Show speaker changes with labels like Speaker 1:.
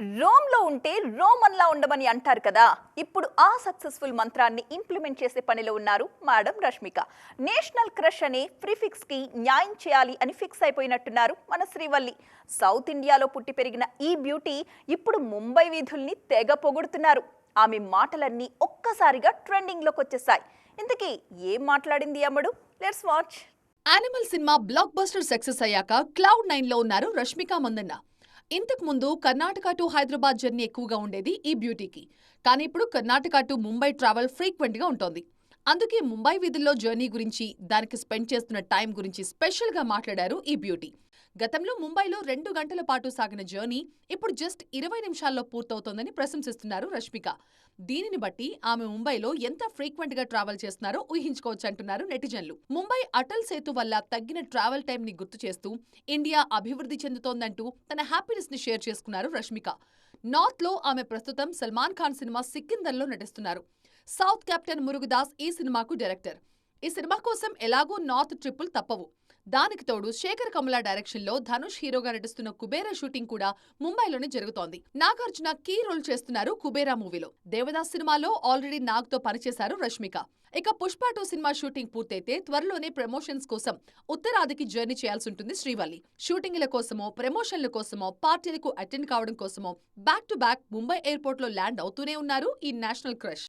Speaker 1: రోమ్లో ఉంటే రోమన్లా ఉండమని అంటారు కదా. ఇప్పుడు ఆ సక్సెస్ఫుల్ మంత్రాన్ని ఇంప్లిమెంట్ చేసే పనిలో ఉన్నారు మేడం రష్మిక. నేషనల్ క్రష్ అనే ప్రిఫిక్స్కి న్యాయం చేయాలి అని ఫిక్స్ అయిపోయినట్టున్నారు మన శ్రీవల్లి. సౌత్ ఇండియాలో పుట్టి పెరిగిన ఈ బ్యూటీ ఇప్పుడు ముంబై వీధుల్ని తెగ పొగుడుతున్నారు. ఆమె మాటలన్నీ ఒక్కసారిగా ట్రెండింగ్లోకి వచ్చేసాయి. ఇంతకీ ఏం మాట్లాడింది అమ్మడు? Let's watch.
Speaker 2: Animal cinema blockbuster success అయ్యాక క్లౌడ్ నైన్లో ఉన్నారు రష్మిక మందన్న. ఇంతకు ముందు కర్ణాటక టు హైదరాబాద్ జర్నీ ఎక్కువగా ఉండేది ఈ బ్యూటీకి. కానీ ఇప్పుడు కర్ణాటక టు ముంబై ట్రావెల్ ఫ్రీక్వెంట్గా ఉంటుంది. ఉంటోంది అందుకే ముంబై వీధుల్లో జర్నీ గురించి దానికి స్పెండ్ చేస్తున్న టైం గురించి స్పెషల్గా మాట్లాడారు ఈ బ్యూటీ. గతంలో ముంబైలో రెండు గంటల పాటు సాగిన జర్నీ ఇప్పుడు జస్ట్ ఇరవై నిమిషాల్లో పూర్తవుతోందని ప్రశంసిస్తున్నారు రష్మిక. దీనిని బట్టి ఆమె ముంబైలో ఎంత ఫ్రీక్వెంట్గా ట్రావెల్ చేస్తున్నారో ఊహించుకోవచ్చు అంటున్నారు నెటిజన్లు. ముంబై అటల్ సేతు వల్ల తగ్గిన ట్రావెల్ టైం ని గుర్తు చేస్తూ ఇండియా అభివృద్ధి చెందుతోందంటూ తన హ్యాపీనెస్ని షేర్ చేసుకున్నారు రష్మిక. నార్త్లో ఆమె ప్రస్తుతం సల్మాన్ ఖాన్ సినిమా సిక్కిందర్లో నటిస్తున్నారు. సౌత్ కెప్టెన్ మురుగుదాస్ ఈ సినిమాకు డైరెక్టర్ ఈ సినిమా కోసం ఎలాగో నార్త్ ట్రిప్పులు తప్పవు. దానికి తోడు శేఖర్ కమల డైరెక్షన్లో ధనుష్ హీరోగా నటిస్తున్న కుబేరా షూటింగ్ కూడా ముంబైలోనే జరుగుతోంది. నాగార్జున కీ రోల్ చేస్తున్నారు కుబేరా మూవీలో దేవదాస్ సినిమాలో ఆల్రెడీ నాగ్తో పనిచేశారు రష్మిక. ఇక పుష్ప టూ సినిమా షూటింగ్ పూర్తయితే త్వరలోనే ప్రమోషన్స్ కోసం ఉత్తరాదికి జర్నీ చేయాల్సి ఉంటుంది శ్రీవల్లి. షూటింగ్ల కోసమో ప్రమోషన్ల కోసమో పార్టీలకు అటెండ్ కావడం కోసమో బ్యాక్ టు బ్యాక్ ముంబై ఎయిర్పోర్ట్లో ల్యాండ్ అవుతూనే ఉన్నారు ఈ నేషనల్ క్రష్